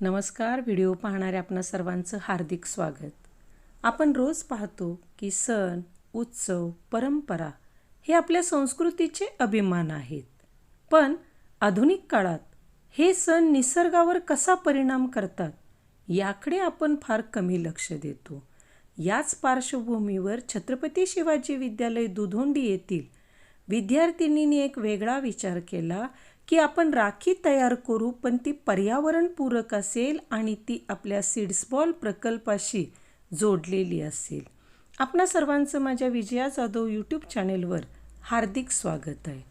नमस्कार व्हिडिओ पाहणाऱ्या आपणा सर्वांचं हार्दिक स्वागत. आपण रोज पाहतो की सण उत्सव परंपरा हे आपल्या संस्कृतीचे अभिमान आहेत. पण आधुनिक काळात हे सण निसर्गावर कसा परिणाम करतात याकडे आपण फार कमी लक्ष देतो. याच पार्श्वभूमीवर छत्रपती शिवाजी विद्यालय दुधोंडी येथील विद्यार्थिनींनी एक वेगळा विचार केला की आपण राखी तयार करू पण ती पर्यावरणपूरक असेल आणि ती आपल्या सीड्सबॉल प्रकल्पाशी जोडलेली असेल. आपणा सर्वांचं माझ्या विजया जाधव यूट्यूब चॅनेलवर हार्दिक स्वागत आहे.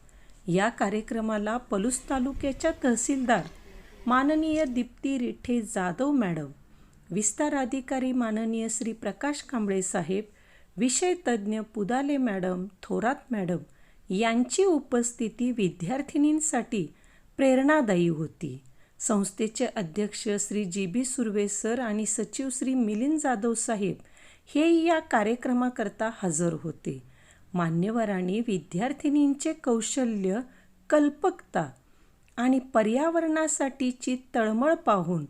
या कार्यक्रमाला पलूस तालुक्याच्या तहसीलदार माननीय दीप्ती रिठे जाधव मॅडम विस्तार अधिकारी माननीय श्री प्रकाश कांबळे साहेब विषय तज्ज्ञ पुदाले मॅडम थोरात मॅडम यांची उपस्थिती विद्यार्थिनींसाठी प्रेरणादायी होती. संस्थेचे अध्यक्ष Shri G B Surve sir आणि सचिव श्री मिलिंद जाधव साहेब हे या कार्यक्रमाकरता हजर होते. मान्यवरांनी विद्यार्थिनींचे कौशल्य कल्पकता आणि पर्यावरणासाठीची तळमळ पाहून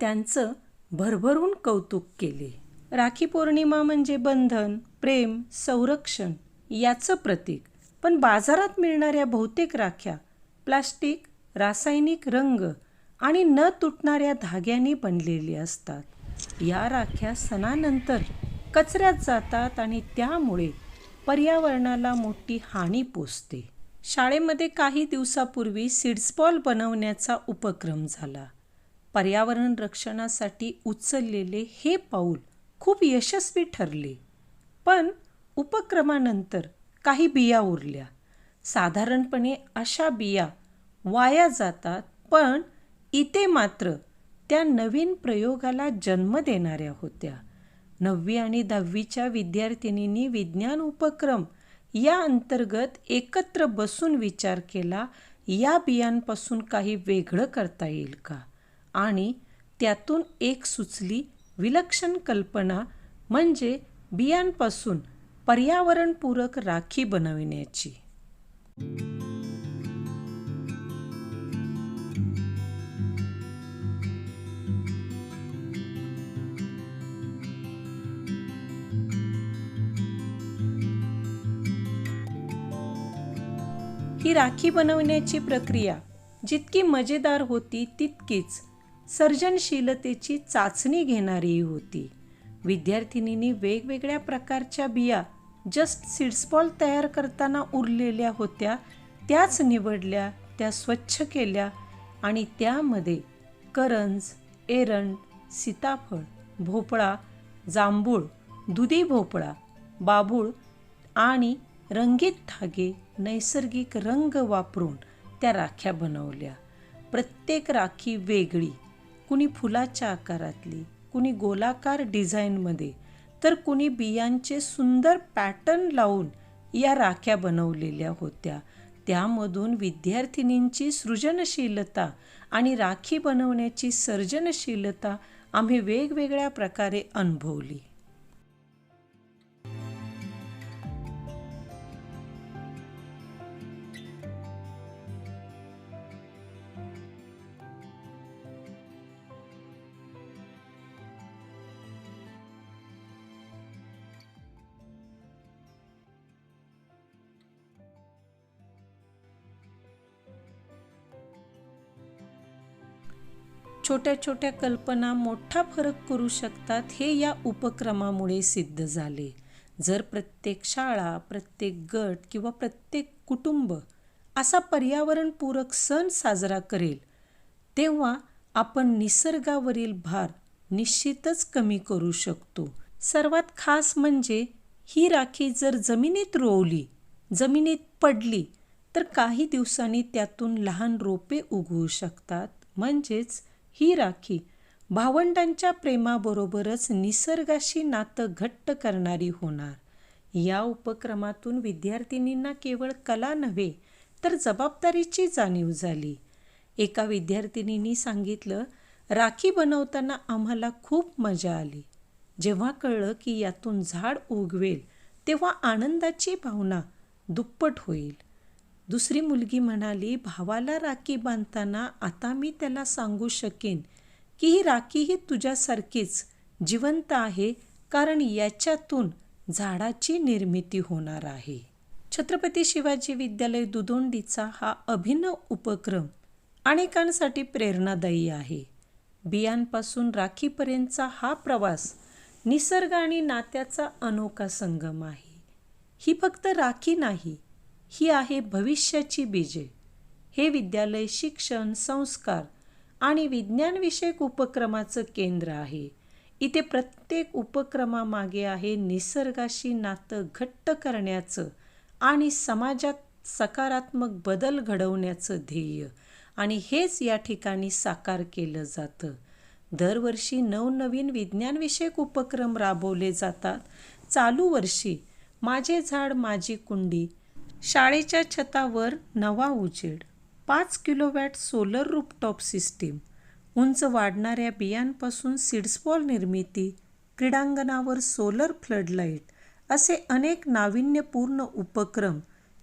त्यांचं भरभरून कौतुक केले. राखी पौर्णिमा म्हणजे बंधन प्रेम संरक्षण याचं प्रतीक. पण बाजारात मिळणाऱ्या बहुतेक राख्या प्लास्टिक रासायनिक रंग आणि न तुटणाऱ्या धाग्यांनी बनलेली असतात. या राख्या सणानंतर कचऱ्यात जातात आणि त्यामुळे पर्यावरणाला मोठी हानी पोचते. शाळेमध्ये काही दिवसापूर्वी सिड्सबॉल बनवण्याचा उपक्रम झाला. पर्यावरण रक्षणासाठी उचललेले हे पाऊल खूप यशस्वी ठरले. पण उपक्रमानंतर काही बिया उरल्या. साधारणपणे अशा बिया वाया जातात पण इथे मात्र त्या नवीन प्रयोगाला जन्म देणाऱ्या होत्या. नववी आणि दहावीच्या विद्यार्थिनींनी विज्ञान उपक्रम या अंतर्गत एकत्र बसून विचार केला या बियांपासून काही वेगळं करता येईल का? आणि त्यातून एक सुचली विलक्षण कल्पना म्हणजे बियांपासून पर्यावरणपूरक राखी बनविण्याची. ही राखी बनवण्याची प्रक्रिया जितकी मजेदार होती तितकीच सर्जनशीलतेची चाचणी घेणारीही होती. विद्यार्थिनींनी वेगवेगळ्या प्रकारच्या बिया जस्ट सीड्सबॉल तयार करताना उरलेल्या होत्या त्याच निवडल्या त्या स्वच्छ केल्या आणि त्यामध्ये करंज एरंड सीताफळ भोपळा जांभूळ दुधी भोपळा बाभूळ आणि रंगीत धागे नैसर्गिक रंग वापरून त्या राख्या बनवल्या. प्रत्येक राखी वेगळी. कुणी फुलाच्या आकारातली कुणी गोलाकार डिझाईनमध्ये तर कुणी बियांचे सुंदर पॅटर्न लावून या राख्या बनवलेल्या होत्या. त्यामधून विद्यार्थिनींची सृजनशीलता आणि राखी बनवण्याची सर्जनशीलता आम्ही वेगवेगळ्या प्रकारे अनुभवली. छोट्या छोट्या कल्पना मोठा फरक करू शकतात हे या उपक्रमामुळे सिद्ध झाले. जर प्रत्येक शाळा प्रत्येक गट किंवा प्रत्येक कुटुंब असा पर्यावरणपूरक सण साजरा करेल तेव्हा आपण निसर्गावरील भार निश्चितच कमी करू शकतो. सर्वात खास म्हणजे ही राखी जर जमिनीत रोवली जमिनीत पडली तर काही दिवसांनी त्यातून लहान रोपे उगवू शकतात. म्हणजेच ही राखी भावंडांच्या प्रेमाबरोबरच निसर्गाशी नातं घट्ट करणारी होणार. या उपक्रमातून विद्यार्थिनींना केवळ कला नव्हे तर जबाबदारीची जाणीव झाली. एका विद्यार्थिनींनी सांगितलं राखी बनवताना आम्हाला खूप मजा आली. जेव्हा कळलं की यातून झाड उगवेल तेव्हा आनंदाची भावना दुप्पट होईल. दुसरी मुलगी म्हणाली भावाला राखी बांधताना आता मी त्याला सांगू शकेन की ही राखी ही तुझ्यासारखीच जिवंत आहे कारण याच्यातून झाडाची निर्मिती होणार आहे. छत्रपती शिवाजी विद्यालय दुदोंडीचा हा अभिनव उपक्रम अनेकांसाठी प्रेरणादायी आहे. बियांपासून राखीपर्यंतचा हा प्रवास निसर्ग आणि नात्याचा अनोखा संगम आहे. ही फक्त राखी नाही ही आहे भविष्याची बीजे. हे विद्यालय शिक्षण संस्कार आणि विज्ञानविषयक उपक्रमाचं केंद्र आहे. इथे प्रत्येक उपक्रमामागे आहे निसर्गाशी नातं घट्ट करण्याचं आणि समाजात सकारात्मक बदल घडवण्याचं ध्येय आणि हेच या ठिकाणी साकार केलं जातं. दरवर्षी नवनवीन विज्ञानविषयक उपक्रम राबवले जातात. चालू वर्षी माझे झाड माझी कुंडी शाळेच्या छतावर नवा उजेड. पाच किलोवॅट सोलर रूपटॉप सिस्टीम. उंच वाढणाऱ्या बियांपासून सीड्सबॉल निर्मिती क्रीडांगणावर सोलर फ्लडलाईट असे अनेक नाविन्यपूर्ण उपक्रम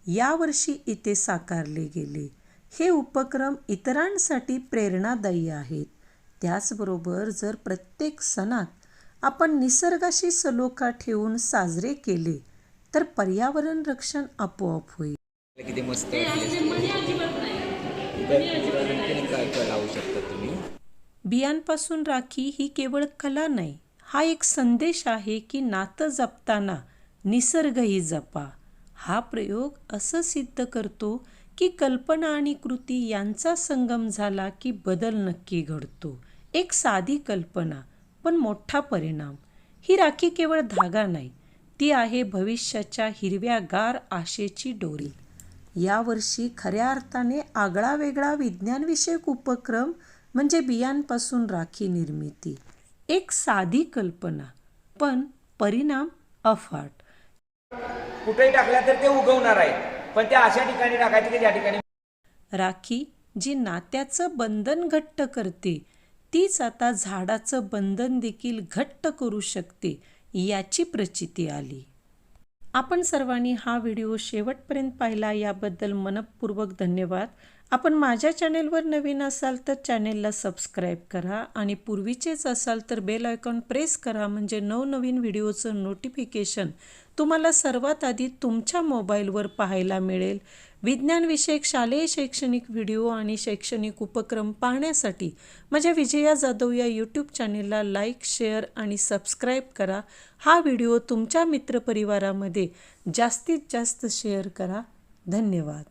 यावर्षी इथे साकारले गेले. हे उपक्रम इतरांसाठी प्रेरणादायी आहेत. त्याचबरोबर जर प्रत्येक सणात आपण निसर्गाशी सलोखा ठेवून साजरे केले तर पर्यावरण रक्षण आपोआप होईल. किती मस्त लावू शकता तुम्ही बियांपासून राखी ही केवळ कला नाही हा एक संदेश आहे की नातं जपताना निसर्गही जपा. हा प्रयोग असं सिद्ध करतो की कल्पना आणि कृती यांचा संगम झाला की बदल नक्की घडतो. एक साधी कल्पना पण मोठा परिणाम. ही राखी केवळ धागा नाही ती आहे भविष्याच्या हिरव्यागार आशेची डोरी. यावर्षी खऱ्या अर्थाने आगळा वेगळा विज्ञानविषयक उपक्रम म्हणजे बियांपासून राखी निर्मिती. एक साधी कल्पना पण परिणाम अफाट. कुठेही टाकल्या तर ते उगवणार आहे पण ते अशा ठिकाणी टाकायचे की ज्या ठिकाणी राखी जी नात्याचं बंधन घट्ट करते तीच आता झाडाचं बंधन देखील घट्ट करू शकते याची प्रचिती आली. आपण सर्वांनी हा व्हिडिओ शेवटपर्यंत पाहिला याबद्दल मनपूर्वक धन्यवाद. आपण माझ्या चॅनेलवर नवीन असाल तर चॅनेलला सबस्क्राईब करा आणि पूर्वीचेच असाल तर बेल आयकॉन प्रेस करा म्हणजे नवनवीन व्हिडिओचं नोटिफिकेशन तुम्हाला सर्वात आधी तुमच्या मोबाईलवर पाहायला मिळेल. विज्ञानविषयक शालेय शैक्षणिक व्हिडिओ आणि शैक्षणिक उपक्रम पाहण्यासाठी माझ्या विजया जाधव या यूट्यूब चॅनेलला लाईक शेअर आणि सबस्क्राईब करा. हा व्हिडिओ तुमच्या मित्रपरिवारामध्ये जास्तीत जास्त शेअर करा. धन्यवाद.